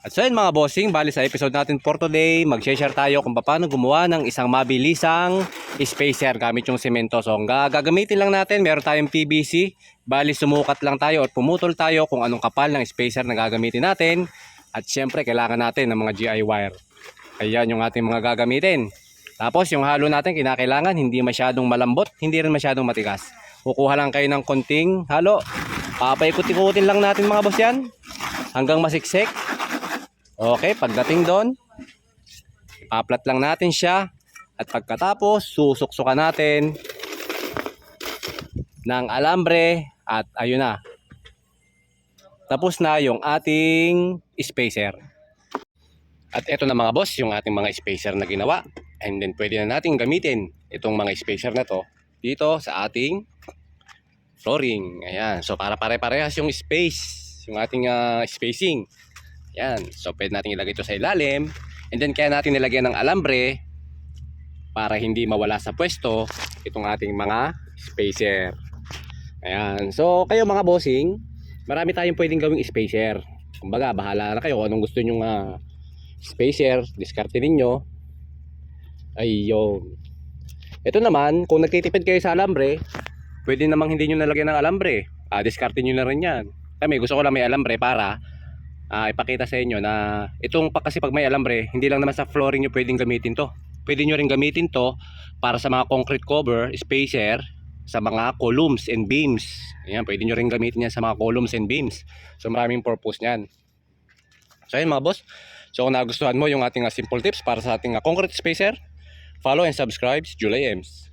At so yun mga bossing, bali sa episode natin for today, mag-share tayo kung paano gumawa ng isang mabilisang spacer gamit yung semento. So ang ga- gagamitin lang natin, meron tayong PVC, bali sumukat lang tayo at pumutol tayo kung anong kapal ng spacer na gagamitin natin. At syempre kailangan natin ng mga GI wire. Ayan yung ating mga gagamitin. Tapos yung halo natin kinakailangan hindi masyadong malambot, hindi rin masyadong matigas. Kukuha lang kayo ng konting halo. Papaikot-ikutin lang natin mga boss yan hanggang masiksik. Okay, pagdating doon, ipaplat lang natin siya at pagkatapos susuksukan natin ng alambre at ayun na. Tapos na yung ating spacer. At eto na mga boss, yung ating mga spacer na ginawa. And then pwede na natin gamitin itong mga spacer na to dito sa ating flooring. Ayan. So para pare-parehas yung space, yung ating ah, spacing. Ayan. So pwede natin ilagay ito sa ilalim. And then kaya natin nilagyan ng alambre para hindi mawala sa pwesto itong ating mga spacer. Ayan. So kayo mga bossing, marami tayong pwedeng gawing spacer. Kumbaga, bahala na kayo kung anong gusto nyong ah, spacer, diskarte ninyo. Ayun. Ito naman, kung nagtitipid kayo sa alambre, pwede namang hindi nyo nalagyan ng alambre. Ah, diskarte nyo na rin yan. Kami, gusto ko lang may alambre para ah, ipakita sa inyo na itong kasi pag may alambre, hindi lang naman sa flooring nyo pwedeng gamitin to. Pwede nyo rin gamitin to para sa mga concrete cover, spacer, sa mga columns and beams. Ayan, pwede nyo rin gamitin yan sa mga columns and beams. So maraming purpose niyan. So ayun mga boss. So kung nagustuhan mo yung ating simple tips para sa ating concrete spacer, follow and subscribe Julie Ems.